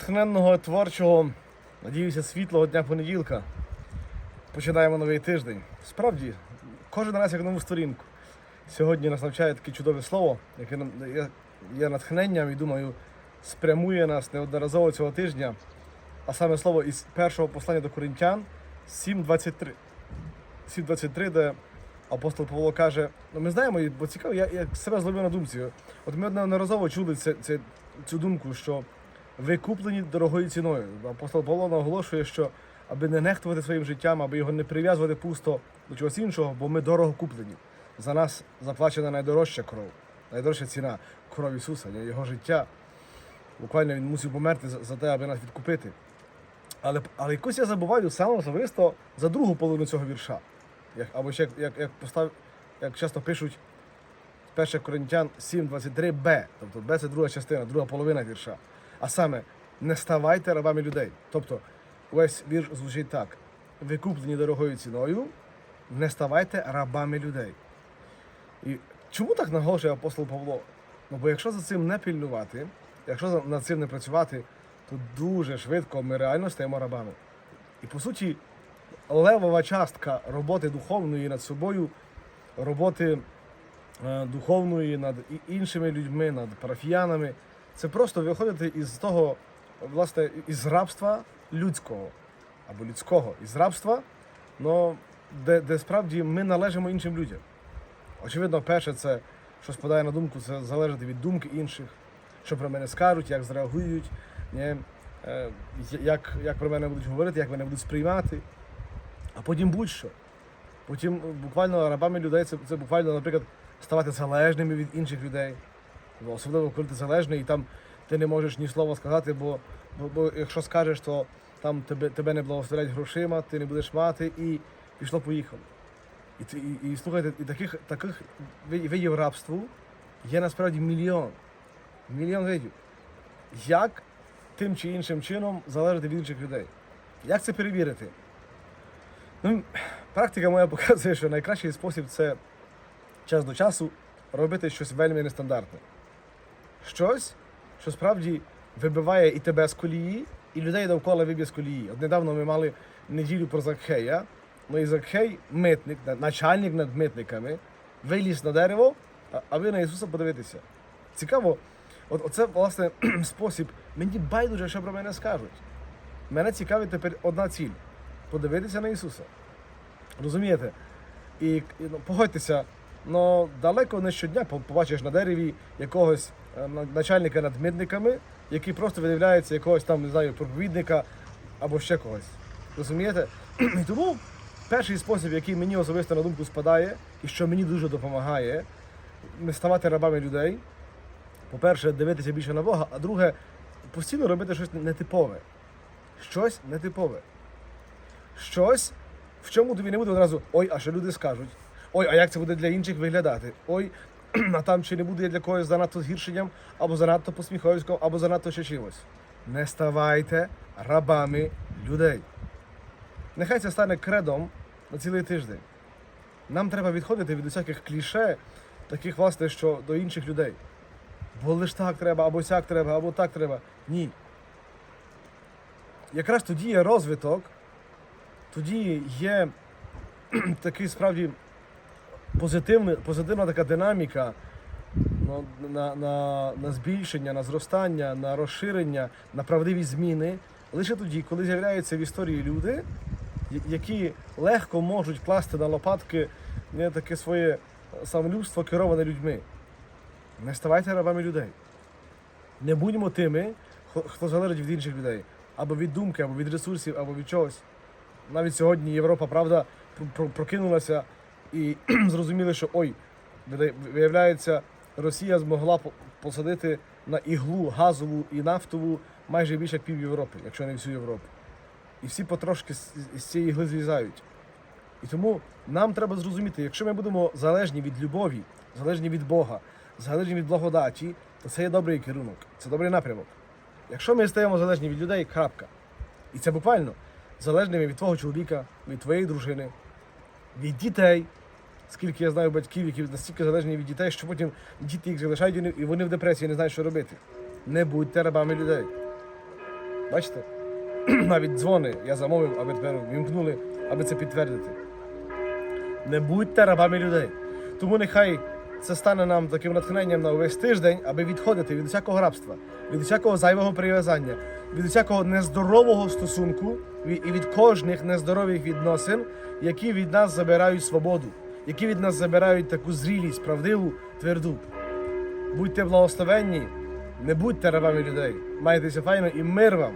натхненного творчого, надіюся, світлого дня понеділка. Починаємо новий тиждень. Справді, кожен раз як нову сторінку. Сьогодні нас навчає таке чудове слово, яке нам є, натхненням і думаю, спрямує нас неодноразово цього тижня. А саме слово із першого послання до Коринтян 7.23. 7.23, де апостол Павло каже: ну ми знаємо, бо цікаво, я, я себе зловив на думці. От ми неодноразово чули це, це, цю думку, що ви куплені дорогою ціною. Апостол Павло наголошує, що аби не нехтувати своїм життям, аби його не прив'язувати пусто до чогось іншого, бо ми дорого куплені. За нас заплачена найдорожча кров, найдорожча ціна кров Ісуса, його життя. Буквально він мусив померти за, те, аби нас відкупити. Але, але якось я забуваю саме особисто за другу половину цього вірша. Як, або ще як, як, як, постав, як часто пишуть 1 Коринтян 7.23 Б. Тобто Б це друга частина, друга половина вірша. А саме не ставайте рабами людей. Тобто весь вірш звучить так: ви куплені дорогою ціною, не ставайте рабами людей. І чому так наголошує апостол Павло? Ну бо якщо за цим не пильнувати, якщо над цим не працювати, то дуже швидко ми реально стаємо рабами. І по суті, левова частка роботи духовної над собою, роботи е, духовної над іншими людьми, над парафіянами, це просто виходити із того, власне, із рабства людського або людського, із рабства, но де, де справді ми належимо іншим людям. Очевидно, перше, це, що спадає на думку, це залежати від думки інших, що про мене скажуть, як зреагують, ні, е, як, як про мене будуть говорити, як мене будуть сприймати. А потім будь-що. Потім е, буквально рабами людей це, це буквально, наприклад, ставати залежними від інших людей. Бо Особливо, коли ти залежний і там ти не можеш ні слова сказати, бо, бо, бо якщо скажеш, то там тебе, тебе не благословлять грошима, ти не будеш мати і пішло-поїхало. І, і, і слухайте, і таких, таких видів рабству є насправді мільйон. Мільйон видів. Як тим чи іншим чином залежати від інших людей? Як це перевірити? Ну, практика моя показує, що найкращий спосіб це час до часу робити щось вельми нестандартне. Щось, що справді вибиває і тебе з колії, і людей довкола виб'є з колії. От недавно ми мали неділю про Закхея. Ну і Закхей, митник, начальник над митниками, виліз на дерево, а- аби на Ісуса подивитися. Цікаво, от оце власне спосіб. Мені байдуже, що про мене скажуть. Мене цікавить тепер одна ціль подивитися на Ісуса. Розумієте? І ну, погодьтеся, ну далеко не щодня побачиш на дереві якогось е, начальника над митниками, який просто видивляється якогось там, не знаю, проповідника або ще когось. Розумієте? І тому перший спосіб, який мені особисто на думку спадає, і що мені дуже допомагає, не ставати рабами людей. По-перше, дивитися більше на Бога, а друге, постійно робити щось нетипове. Щось нетипове. Щось, в чому тобі не буде одразу ой, а що люди скажуть? Ой, а як це буде для інших виглядати? Ой, а там чи не буде для когось занадто згіршенням, або занадто посміховськом, або занадто ще чимось. Не ставайте рабами людей. Нехай це стане кредом на цілий тиждень. Нам треба відходити від усяких кліше, таких, власне, що до інших людей. Бо лиш так треба, або сяк треба, або так треба. Ні. Якраз тоді є розвиток, тоді є такий справді позитивний, позитивна така динаміка ну, на, на, на збільшення, на зростання, на розширення, на правдиві зміни. Лише тоді, коли з'являються в історії люди, які легко можуть класти на лопатки не таке своє самолюбство кероване людьми. Не ставайте рабами людей. Не будьмо тими, хто- залежить від інших людей. Або від думки, або від ресурсів, або від чогось. Навіть сьогодні Європа, правда, про- про- прокинулася і зрозуміли, що ой, виявляється, Росія змогла посадити на іглу газову і нафтову майже більше пів Європи, якщо не всю Європу. І всі потрошки з цієї ігли злізають. І тому нам треба зрозуміти, якщо ми будемо залежні від любові, залежні від Бога, залежні від благодаті, то це є добрий керунок, це добрий напрямок. Якщо ми стаємо залежні від людей, крапка. І це буквально залежними від твого чоловіка, від твоєї дружини, від дітей. Скільки я знаю батьків, які настільки залежні від дітей, що потім діти їх залишають і вони- в депресії не знають, що робити. Не будьте рабами людей. Бачите? Навіть дзвони я замовив, аби тепер вімкнули, аби це підтвердити. Не будьте рабами людей. Тому нехай це стане нам таким натхненням на увесь тиждень, аби відходити від усякого рабства, від усякого зайвого прив'язання, від усякого нездорового стосунку і від кожних нездорових відносин, які від нас забирають свободу, які від нас забирають таку зрілість, правдиву, тверду. Будьте благословенні, не будьте рабами людей. Майтеся файно і мир вам.